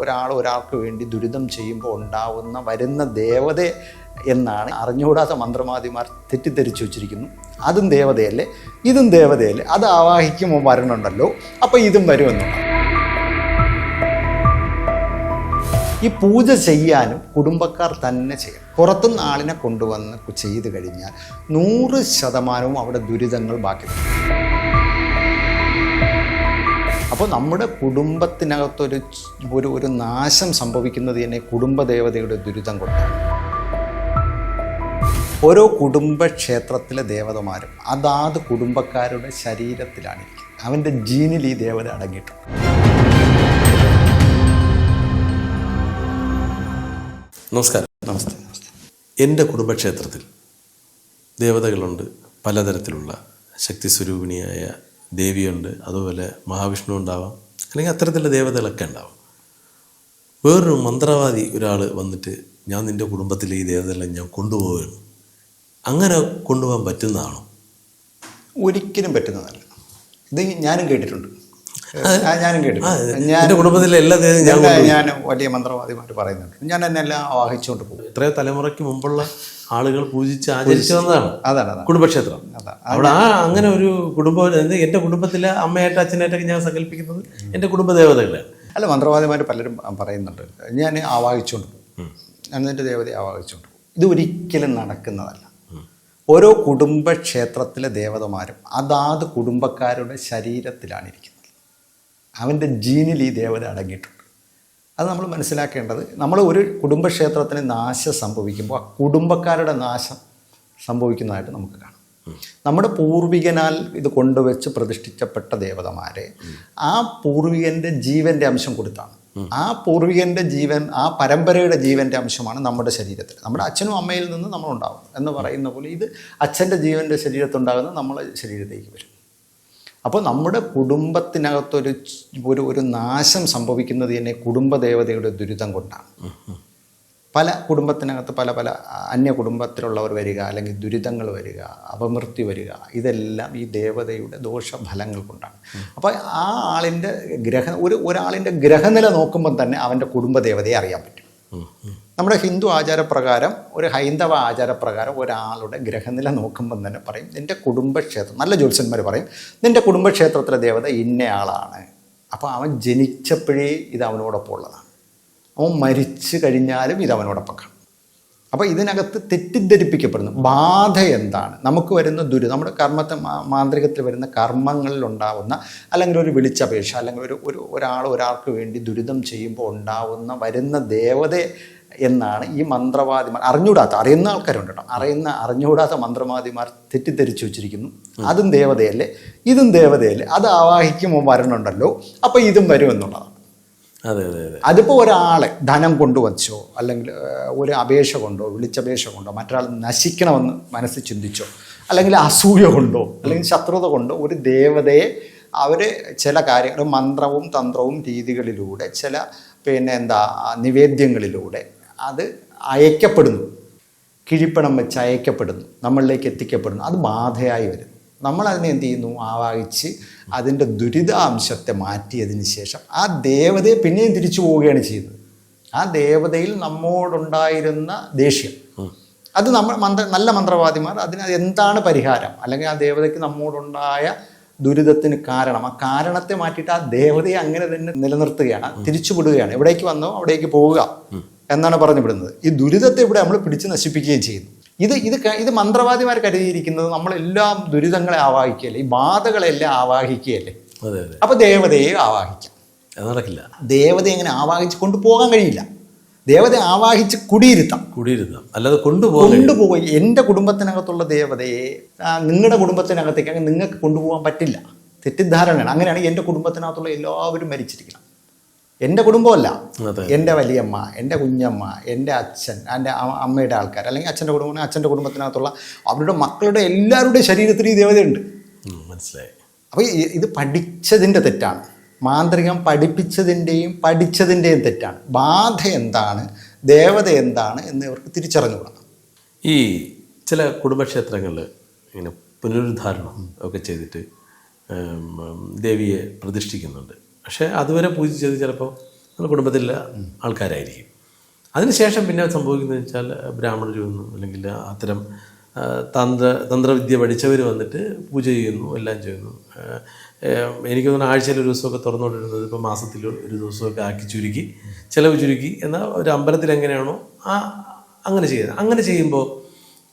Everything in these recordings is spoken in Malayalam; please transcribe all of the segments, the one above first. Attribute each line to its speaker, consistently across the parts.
Speaker 1: ഒരാൾ ഒരാൾക്ക് വേണ്ടി ദുരിതം ചെയ്യുമ്പോൾ ഉണ്ടാവുന്ന വരുന്ന ദേവത എന്നാണ് അറിഞ്ഞുകൂടാത്ത മന്ത്രവാദിമാർ തെറ്റിദ്ധരിച്ചു വച്ചിരിക്കുന്നു. അതും ദേവതയല്ലേ? ഇതും ദേവതയല്ലേ? അത് ആവാഹിക്കുമ്പോൾ വരണുണ്ടല്ലോ. അപ്പോൾ ഇതും വരുമെന്നുണ്ട് ഈ പൂജ ചെയ്യാനും കുടുംബക്കാർ തന്നെ ചെയ്യണം. പുറത്തുനിന്ന് ആളിനെ കൊണ്ടുവന്ന് ചെയ്ത് കഴിഞ്ഞാൽ നൂറ് ശതമാനവും അവിടെ ദുരിതങ്ങൾ ബാക്കി. അപ്പോൾ നമ്മുടെ കുടുംബത്തിനകത്തൊരു ഒരു ഒരു നാശം സംഭവിക്കുന്നത് തന്നെ കുടുംബദേവതയുടെ ദുരിതം കൊണ്ടാണ്. ഓരോ കുടുംബക്ഷേത്രത്തിലെ ദേവതമാരും അതാത് കുടുംബക്കാരുടെ ശരീരത്തിലാണ് അവന്റെ ജീനിൽ ഈ ദേവത അടങ്ങിയിട്ടുണ്ട്.
Speaker 2: നമസ്കാരം.
Speaker 1: നമസ്തേ നമസ്തേ.
Speaker 2: എന്റെ കുടുംബക്ഷേത്രത്തിൽ ദേവതകളുണ്ട്. പലതരത്തിലുള്ള ശക്തി സ്വരൂപിണിയായ ദേവിയുണ്ട് അതുപോലെ മഹാവിഷ്ണു ഉണ്ടാവാം അല്ലെങ്കിൽ അത്തരത്തിലുള്ള ദേവതകളൊക്കെ ഉണ്ടാവും. വേറൊരു മന്ത്രവാദി ഒരാൾ വന്നിട്ട് ഞാൻ നിന്റെ കുടുംബത്തിലെ ഈ ദേവതകളെല്ലാം ഞാൻ കൊണ്ടുപോവുകയാണ് അങ്ങനെ കൊണ്ടുപോകാൻ പറ്റുന്നതാണോ?
Speaker 1: ഒരിക്കലും പറ്റുന്നതല്ല. ഇത് ഞാനും കേട്ടിട്ടുണ്ട്. ഞാനും
Speaker 2: കേട്ടു
Speaker 1: കേട്ടിട്ടുണ്ട്
Speaker 2: എന്റെ കുടുംബത്തിലെ എല്ലാ ഞാൻ
Speaker 1: ഞാൻ വലിയ മന്ത്രവാദിമാർ പറയുന്നുണ്ട്. ഞാൻ എന്നെ എല്ലാം ആവാഹിച്ചുകൊണ്ട് പോകും.
Speaker 2: എത്രയോ തലമുറയ്ക്ക് മുമ്പുള്ള ആളുകൾ പൂജിച്ച് ആചരിച്ചു വന്നതാണ്.
Speaker 1: അതാണ് അതാണ്.
Speaker 2: കുടുംബക്ഷേത്രം. അവിടെ ആ അങ്ങനെ ഒരു കുടുംബം എന്റെ എന്റെ കുടുംബത്തിലെ അമ്മയായിട്ട് അച്ഛനായിട്ടൊക്കെ ഞാൻ സങ്കല്പിക്കുന്നത് എന്റെ കുടുംബ ദേവതകളാണ്
Speaker 1: അല്ല മന്ത്രവാദിമാർ പലരും പറയുന്നുണ്ട്. ഞാൻ ആവാഹിച്ചുകൊണ്ട് പോകും. ഞാൻ എന്റെ ദേവതയെ ആവാഹിച്ചുകൊണ്ട് പോകും. ഇത് ഒരിക്കലും നടക്കുന്നതല്ല. ഓരോ കുടുംബക്ഷേത്രത്തിലെ ദേവതമാരും അതാത് കുടുംബക്കാരുടെ ശരീരത്തിലാണ് ഇരിക്കുന്നത് അവന്റെ ജീനിൽ ഈ ദേവത അടങ്ങിയിട്ടുണ്ട്. അത് നമ്മൾ മനസ്സിലാക്കേണ്ടത് നമ്മൾ ഒരു കുടുംബക്ഷേത്രത്തിന് നാശം സംഭവിക്കുമ്പോൾ ആ കുടുംബക്കാരുടെ നാശം സംഭവിക്കുന്നതായിട്ട് നമുക്ക് കാണാം. നമ്മുടെ പൂർവികനാൽ ഇത് കൊണ്ടുവച്ച് പ്രതിഷ്ഠിക്കപ്പെട്ട ദേവതമാരെ ആ പൂർവികന്റെ ജീവന്റെ അംശം കൊടുത്താണ്. ആ പൂർവികന്റെ ജീവൻ ആ പരമ്പരയുടെ ജീവന്റെ അംശമാണ് നമ്മുടെ ശരീരത്തിൽ. നമ്മുടെ അച്ഛനും അമ്മയിൽ നിന്ന് നമ്മളുണ്ടാവും എന്ന് പറയുന്ന പോലെ ഇത് അച്ഛന്റെ ജീവന്റെ ശരീരത്തുണ്ടാകുന്ന നമ്മളെ ശരീരത്തേക്ക് വരും. അപ്പോൾ നമ്മുടെ കുടുംബത്തിനകത്തൊരു ഒരു ഒരു നാശം സംഭവിക്കുന്നത് തന്നെ കുടുംബദേവതയുടെ ദുരിതം കൊണ്ടാണ്. പല കുടുംബത്തിനകത്ത് പല പല അന്യ കുടുംബത്തിലുള്ളവർ വരിക അല്ലെങ്കിൽ ദുരിതങ്ങൾ വരിക അപമൃത്യു വരിക ഇതെല്ലാം ഈ ദേവതയുടെ ദോഷഫലങ്ങൾ കൊണ്ടാണ്. അപ്പോൾ ആ ആളിന്റെ ഗ്രഹ ഒരു ഒരാളിന്റെ ഗ്രഹനില നോക്കുമ്പം തന്നെ അവന്റെ കുടുംബദേവതയെ അറിയാൻ പറ്റും. നമ്മുടെ ഹിന്ദു ആചാരപ്രകാരം ഒരു ഹൈന്ദവ ആചാരപ്രകാരം ഒരാളുടെ ഗ്രഹനില നോക്കുമ്പം തന്നെ പറയും നിന്റെ കുടുംബക്ഷേത്രം നല്ല ജ്യോത്സ്യന്മാർ പറയും നിന്റെ കുടുംബക്ഷേത്രത്തിലെ ദേവത ഇന്നയാളാണ്. അപ്പോൾ അവൻ ജനിച്ചപ്പോഴേ ഇത് അവനോടൊപ്പം ഉള്ളതാണ്. അവൻ മരിച്ചു കഴിഞ്ഞാലും ഇത് അവനോടൊപ്പം കാണും. അപ്പോൾ ഇതിനകത്ത് തെറ്റിദ്ധരിപ്പിക്കപ്പെടുന്നു. ബാധ എന്താണ്? നമുക്ക് വരുന്ന ദുരി നമ്മുടെ കർമ്മത്തെ മാന്ത്രികത്തിൽ വരുന്ന കർമ്മങ്ങളിൽ ഉണ്ടാവുന്ന അല്ലെങ്കിൽ ഒരു വിളിച്ചപേക്ഷ അല്ലെങ്കിൽ ഒരു ഒരു ഒരാൾ ഒരാൾക്ക് വേണ്ടി ദുരിതം ചെയ്യുമ്പോൾ ഉണ്ടാവുന്ന വരുന്ന ദേവത എന്നാണ് ഈ മന്ത്രവാദിമാർ അറിഞ്ഞൂടാത്ത അറിയുന്ന ആൾക്കാരുണ്ട് കേട്ടോ അറിയുന്ന അറിഞ്ഞുകൂടാത്ത മന്ത്രവാദിമാർ തെറ്റിദ്ധരിച്ചു വെച്ചിരിക്കുന്നു. അതും ദേവതയല്ലേ? ഇതും ദേവതയല്ലേ? അത് ആവാഹിക്കുമ്പോൾ വരണുണ്ടല്ലോ അപ്പോൾ ഇതും വരുമെന്നുള്ളതാണ്
Speaker 2: അതെ അതെ അതെ.
Speaker 1: അതിപ്പോൾ ഒരാളെ ധനം കൊണ്ടുവച്ചോ അല്ലെങ്കിൽ ഒരു അപേക്ഷ കൊണ്ടോ വിളിച്ചപേക്ഷ കൊണ്ടോ മറ്റൊരാൾ നശിക്കണമെന്ന് മനസ്സിൽ ചിന്തിച്ചോ അല്ലെങ്കിൽ അസൂയ കൊണ്ടോ അല്ലെങ്കിൽ ശത്രുത കൊണ്ടോ ഒരു ദേവതയെ അവർ ചില കാര്യങ്ങൾ മന്ത്രവും തന്ത്രവും രീതികളിലൂടെ ചില പിന്നെ എന്താ നിവേദ്യങ്ങളിലൂടെ അത് അയക്കപ്പെടുന്നു. കിഴിപ്പണം വെച്ച് അയക്കപ്പെടുന്നു. നമ്മളിലേക്ക് എത്തിക്കപ്പെടുന്നു. അത് ബാധയായി വരുന്നു നമ്മൾ അതിനെ എന്ത് ചെയ്യുന്നു? ആവാഹിച്ച് അതിന്റെ ദുരിതാംശത്തെ മാറ്റിയതിന് ശേഷം ആ ദേവതയെ പിന്നെയും തിരിച്ചു പോവുകയാണ് ചെയ്യുന്നത്. ആ ദേവതയിൽ നമ്മോടുണ്ടായിരുന്ന ദേഷ്യം. അത് നമ്മൾ മന്ത്ര നല്ല മന്ത്രവാദിമാർ അതിന് എന്താണ് പരിഹാരം? അല്ലെങ്കിൽ ആ ദേവതയ്ക്ക് നമ്മോടുണ്ടായ ദുരിതത്തിന് കാരണം. ആ കാരണത്തെ മാറ്റിയിട്ട് ആ ദേവതയെ അങ്ങനെ തന്നെ നിലനിർത്തുകയാണ് തിരിച്ചുവിടുകയാണ്. എവിടേക്ക് വന്നോ അവിടേക്ക് പോവുക. എന്നാണ് പറഞ്ഞു വിടുന്നത് ഈ ദുരിതത്തെ ഇവിടെ നമ്മൾ പിടിച്ച് നശിപ്പിക്കുകയും ചെയ്യുന്നു. ഇത് ഇത് ഇത് മന്ത്രവാദിമാർ കരുതിയിരിക്കുന്നത് നമ്മളെല്ലാം ദുരിതങ്ങളെ ആവാഹിക്കുകയല്ലേ? ഈ ബാധകളെല്ലാം ആവാഹിക്കുകയല്ലേ? അപ്പോൾ ദേവതയെ ആവാഹിക്കാം.
Speaker 2: അത് നടക്കില്ല.
Speaker 1: ദേവതയെ എങ്ങനെ ആവാഹിച്ച് കൊണ്ടുപോകാൻ കഴിയില്ല. ദേവതയെ ആവാഹിച്ച് കുടിയിരുത്താം.
Speaker 2: കുടിയിരുത്താം. അല്ലാതെ കൊണ്ടുപോകാൻ
Speaker 1: കൊണ്ടുപോയി എന്റെ കുടുംബത്തിനകത്തുള്ള ദേവതയെ നിങ്ങളുടെ കുടുംബത്തിനകത്തേക്ക് നിങ്ങൾക്ക് കൊണ്ടുപോകാൻ പറ്റില്ല. തെറ്റിദ്ധാരണയാണ്. അങ്ങനെയാണെങ്കിൽ എന്റെ കുടുംബത്തിനകത്തുള്ള എല്ലാവരും മരിച്ചിരിക്കണം. എന്റെ കുടുംബമല്ല. എന്റെ വലിയമ്മ എന്റെ കുഞ്ഞമ്മ എന്റെ അച്ഛൻ എന്റെ അമ്മയുടെ ആൾക്കാർ അല്ലെങ്കിൽ അച്ഛന്റെ കുടുംബം അച്ഛന്റെ കുടുംബത്തിനകത്തുള്ള അവരുടെ മക്കളുടെ എല്ലാവരുടെയും ശരീരത്തിൽ ഈ ദേവതയുണ്ട്.
Speaker 2: മനസ്സിലായി.
Speaker 1: അപ്പോൾ ഇത് പഠിച്ചതിന്റെ തെറ്റാണ്. മാന്ത്രികം പഠിപ്പിച്ചതിന്റെയും പഠിച്ചതിന്റെയും തെറ്റാണ്. ബാധ എന്താണ് ദേവത എന്താണ് എന്ന് ഇവർക്ക് തിരിച്ചറിഞ്ഞുകൂടാ
Speaker 2: ഈ ചില കുടുംബക്ഷേത്രങ്ങളിൽ ഇങ്ങനെ പുനരുദ്ധാരണം ഒക്കെ ചെയ്തിട്ട് ദേവിയെ പ്രതിഷ്ഠിക്കുന്നുണ്ട്. പക്ഷേ അതുവരെ പൂജിച്ചത് ചിലപ്പോൾ നമ്മുടെ കുടുംബത്തിലെ ആൾക്കാരായിരിക്കും. അതിനുശേഷം പിന്നെ സംഭവിക്കുന്നത് വെച്ചാൽ ബ്രാഹ്മണർ വന്നു അല്ലെങ്കിൽ അത്തരം തന്ത്ര തന്ത്രവിദ്യ പഠിച്ചവർ വന്നിട്ട് പൂജ ചെയ്യുന്നു എല്ലാം ചെയ്യുന്നു. എനിക്ക് തോന്നുന്നു ആഴ്ചയിൽ ഒരു ദിവസമൊക്കെ തുറന്നുകൊണ്ടിരുന്നത് ഇപ്പോൾ മാസത്തിൽ ഒരു ദിവസമൊക്കെ ആക്കി ചുരുക്കി ചിലവ് ചുരുക്കി. എന്നാൽ ഒരു അമ്പലത്തിൽ എങ്ങനെയാണോ ആ അങ്ങനെ ചെയ്യുന്നത്. അങ്ങനെ ചെയ്യുമ്പോൾ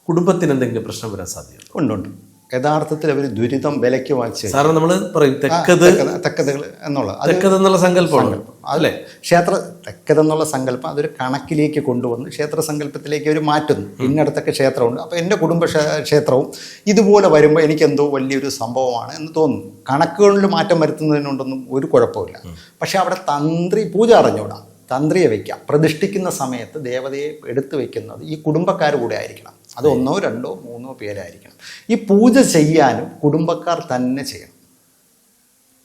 Speaker 2: കുടുംബത്തിന് എന്തെങ്കിലും പ്രശ്നം വരാൻ സാധ്യതയുണ്ട്?
Speaker 1: ഉണ്ടുണ്ട് യഥാർത്ഥത്തിൽ അവർ ദുരിതം വിലയ്ക്ക് വാങ്ങിച്ച്
Speaker 2: സാറിന് നമ്മൾ പറയും തെക്കത്
Speaker 1: തെക്കതകൾ എന്നുള്ള
Speaker 2: തെക്കത് എന്നുള്ള സങ്കല്പം. അല്ലേ?
Speaker 1: ക്ഷേത്ര തെക്കതെന്നുള്ള സങ്കല്പം അതൊരു കണക്കിലേക്ക് കൊണ്ടുവന്ന് ക്ഷേത്ര സങ്കല്പത്തിലേക്ക് അവർ മാറ്റുന്നു. ഇന്നടത്തൊക്കെ ക്ഷേത്രമുണ്ട്. അപ്പോൾ എന്റെ കുടുംബ ക്ഷേത്രവും ഇതുപോലെ വരുമ്പോൾ എനിക്കെന്തോ വലിയൊരു സംഭവമാണ് എന്ന് തോന്നുന്നു. കണക്കുകളിൽ മാറ്റം വരുത്തുന്നതിനുണ്ടൊന്നും ഒരു കുഴപ്പമില്ല. പക്ഷേ അവിടെ തന്ത്രി പൂജ അറിഞ്ഞുകൂടാ തന്ത്രിയെ വയ്ക്കാം പ്രതിഷ്ഠിക്കുന്ന സമയത്ത് ദേവതയെ എടുത്തു വയ്ക്കുന്നത് ഈ കുടുംബക്കാർ കൂടെ ആയിരിക്കണം. അത് ഒന്നോ രണ്ടോ മൂന്നോ പേരായിരിക്കണം. ഈ പൂജ ചെയ്യാനും കുടുംബക്കാർ തന്നെ ചെയ്യണം.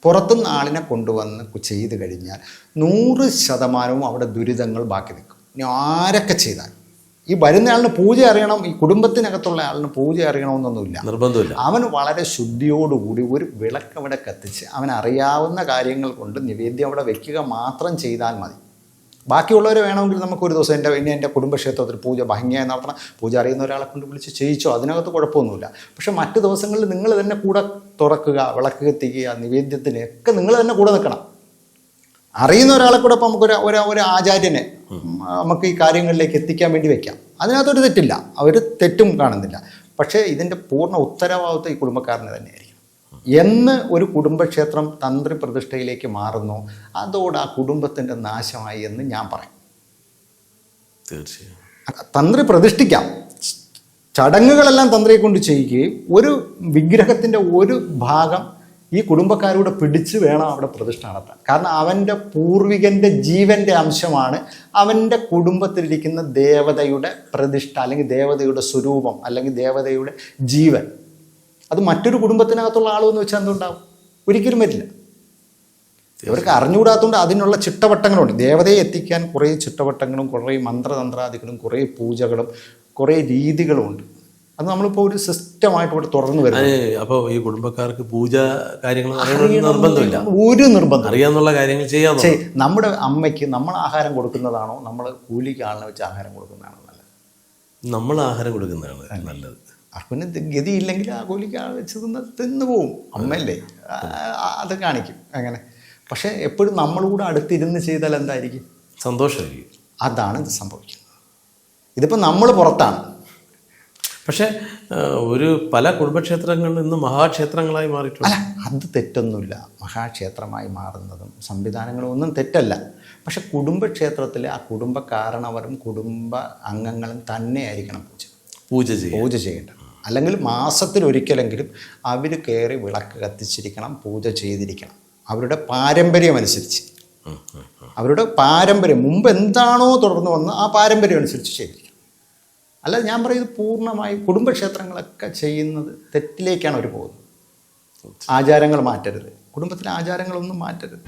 Speaker 1: പുറത്തുനിന്ന് ആളിനെ കൊണ്ടുവന്ന് ചെയ്ത് കഴിഞ്ഞാൽ നൂറ് ശതമാനവും അവിടെ ദുരിതങ്ങൾ ബാക്കി നിൽക്കും. ഇനി ആരൊക്കെ ചെയ്താൽ ഈ വരുന്നയാളിന് പൂജ അറിയണം ഈ കുടുംബത്തിനകത്തുള്ള ആളിന് പൂജ അറിയണമെന്നൊന്നുമില്ല.
Speaker 2: നിർബന്ധമില്ല.
Speaker 1: അവൻ വളരെ ശുദ്ധിയോടുകൂടി ഒരു വിളക്ക് അവിടെ കത്തിച്ച് അവൻ അറിയാവുന്ന കാര്യങ്ങൾ കൊണ്ട് നിവേദ്യം അവിടെ വെക്കുക മാത്രം ചെയ്താൽ മതി. ബാക്കിയുള്ളവർ വേണമെങ്കിൽ നമുക്ക് ഒരു ദിവസം എന്റെ ഇനി എന്റെ കുടുംബക്ഷേത്രത്തിൽ പൂജ ഭംഗിയായി നടത്തണം. പൂജ അറിയുന്ന ഒരാളെ കൊണ്ട് വിളിച്ച് ചെയ്യിച്ചോ? അതിനകത്ത് കുഴപ്പമൊന്നുമില്ല. പക്ഷെ മറ്റു ദിവസങ്ങളിൽ നിങ്ങൾ തന്നെ കൂടെ തുറക്കുക വിളക്ക് കത്തിക്കുക നിവേദ്യത്തിന് ഒക്കെ നിങ്ങൾ തന്നെ കൂടെ നിൽക്കണം. അറിയുന്ന ഒരാളെ കൂടെ ഇപ്പം നമുക്കൊരു ഒരു ഒരു ആചാര്യനെ നമുക്ക് ഈ കാര്യങ്ങളിലേക്ക് എത്തിക്കാൻ വേണ്ടി വെക്കാം. അതിനകത്തൊരു തെറ്റില്ല. അവർ തെറ്റും കാണുന്നില്ല. പക്ഷേ ഇതിന്റെ പൂർണ ഉത്തരവാദിത്വം ഈ കുടുംബക്കാരന് തന്നെയായിരിക്കും. എന്ന് ഒരു കുടുംബക്ഷേത്രം തന്ത്രി പ്രതിഷ്ഠയിലേക്ക് മാറുന്നു അതോടെ ആ കുടുംബത്തിന്റെ നാശമായി എന്ന് ഞാൻ പറയും.
Speaker 2: തീർച്ചയായും.
Speaker 1: തന്ത്രി പ്രതിഷ്ഠിക്കാം. ചടങ്ങുകളെല്ലാം തന്ത്രിയെ കൊണ്ട് ചെയ്യുകയും ഒരു വിഗ്രഹത്തിന്റെ ഒരു ഭാഗം ഈ കുടുംബക്കാരൂടെ പിടിച്ച് വേണം അവിടെ പ്രതിഷ്ഠ നടത്താൻ കാരണം അവന്റെ പൂർവികന്റെ ജീവന്റെ അംശമാണ് അവന്റെ കുടുംബത്തിലിരിക്കുന്ന ദേവതയുടെ പ്രതിഷ്ഠ അല്ലെങ്കിൽ ദേവതയുടെ സ്വരൂപം അല്ലെങ്കിൽ ദേവതയുടെ ജീവൻ. അത് മറ്റൊരു കുടുംബത്തിനകത്തുള്ള ആളെന്ന് വെച്ചാൽ എന്തുണ്ടാവും? ഒരിക്കലും വരില്ല. ഇവർക്ക് അറിഞ്ഞുകൂടാത്തതുകൊണ്ട് അതിനുള്ള ചിട്ടവട്ടങ്ങളുണ്ട്. ദേവതയെ എത്തിക്കാൻ കുറേ ചിട്ടവട്ടങ്ങളും കുറേ മന്ത്രതന്ത്രാദികളും കുറേ പൂജകളും കുറേ രീതികളുമുണ്ട് അത് നമ്മളിപ്പോൾ ഒരു സിസ്റ്റമായിട്ട് ഇവിടെ തുടർന്ന് വരുന്നു.
Speaker 2: അപ്പോൾ ഈ കുടുംബക്കാർക്ക് പൂജ കാര്യങ്ങൾ നിർബന്ധമില്ല.
Speaker 1: ഒരു നിർബന്ധം
Speaker 2: അറിയാന്നുള്ള കാര്യങ്ങൾ ചെയ്യാൻ
Speaker 1: നമ്മുടെ അമ്മയ്ക്ക് നമ്മൾ ആഹാരം കൊടുക്കുന്നതാണോ? നമ്മൾ കൂലിക്ക് ആളിനെ വെച്ച് ആഹാരം കൊടുക്കുന്നതാണോ നല്ലത്?
Speaker 2: നമ്മൾ ആഹാരം കൊടുക്കുന്നതാണ് നല്ലത്.
Speaker 1: അപ്പന് ഗതിയില്ലെങ്കിൽ ആ കോലിക്ക് ആ വെച്ച് തിന്ന് തിന്നു പോവും. അമ്മയല്ലേ? അത് കാണിക്കും. അങ്ങനെ. പക്ഷേ എപ്പോഴും നമ്മളുകൂടെ അടുത്തിരുന്ന് ചെയ്താൽ എന്തായിരിക്കും?
Speaker 2: സന്തോഷമായിരിക്കും.
Speaker 1: അതാണ് ഇത് സംഭവിക്കുന്നത്. ഇതിപ്പോൾ നമ്മൾ പുറത്താണ്.
Speaker 2: പക്ഷേ ഒരു പല കുടുംബക്ഷേത്രങ്ങളിൽ നിന്ന് മഹാക്ഷേത്രങ്ങളായി മാറിയിട്ടുണ്ട്.
Speaker 1: അല്ല അത് തെറ്റൊന്നുമില്ല. മഹാക്ഷേത്രമായി മാറുന്നതും സംവിധാനങ്ങളും ഒന്നും തെറ്റല്ല. പക്ഷെ കുടുംബക്ഷേത്രത്തിലെ ആ കുടുംബ കാരണവരും കുടുംബ അംഗങ്ങളും തന്നെയായിരിക്കണം പൂജ.
Speaker 2: പൂജ
Speaker 1: പൂജ ചെയ്യേണ്ടത്. അല്ലെങ്കിൽ മാസത്തിലൊരിക്കലെങ്കിലും അവർ കയറി വിളക്ക് കത്തിച്ചിരിക്കണം പൂജ ചെയ്തിരിക്കണം. അവരുടെ പാരമ്പര്യം അനുസരിച്ച്.
Speaker 2: ഉം, ഉം, ഉം.
Speaker 1: അവരുടെ പാരമ്പര്യം മുമ്പ് എന്താണോ തുടർന്ന് വന്ന് ആ പാരമ്പര്യം അനുസരിച്ച് ചെയ്തിരിക്കണം. അല്ല ഞാൻ പറയുന്നത് പൂർണമായും കുടുംബക്ഷേത്രങ്ങളൊക്കെ ചെയ്യുന്നത് തെറ്റിലേക്കാണ് അവർ പോകുന്നത്. ആചാരങ്ങൾ മാറ്റരുത്. കുടുംബത്തിലെ ആചാരങ്ങളൊന്നും മാറ്റരുത്.